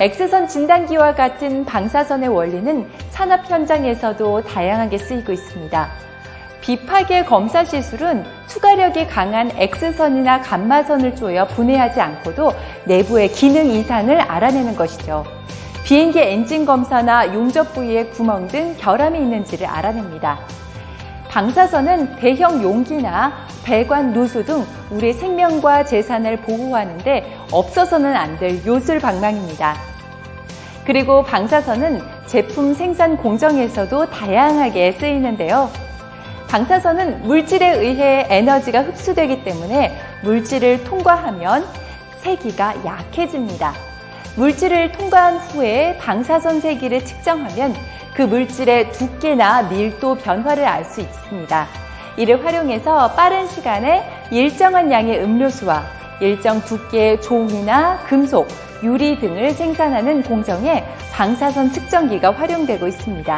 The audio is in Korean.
X선 진단기와 같은 방사선의 원리는 산업 현장에서도 다양하게 쓰이고 있습니다. 비파괴 검사 시술은 투과력이 강한 X선이나 감마선을 쪼여 분해하지 않고도 내부의 기능 이상을 알아내는 것이죠. 비행기 엔진 검사나 용접 부위에 구멍 등 결함이 있는지를 알아냅니다. 방사선은 대형 용기나 배관 누수 등 우리 생명과 재산을 보호하는데 없어서는 안 될 요술 방망입니다. 그리고 방사선은 제품 생산 공정에서도 다양하게 쓰이는데요. 방사선은 물질에 의해 에너지가 흡수되기 때문에 물질을 통과하면 세기가 약해집니다. 물질을 통과한 후에 방사선 세기를 측정하면 그 물질의 두께나 밀도 변화를 알 수 있습니다. 이를 활용해서 빠른 시간에 일정한 양의 음료수와 일정 두께의 종이나 금속, 유리 등을 생산하는 공정에 방사선 측정기가 활용되고 있습니다.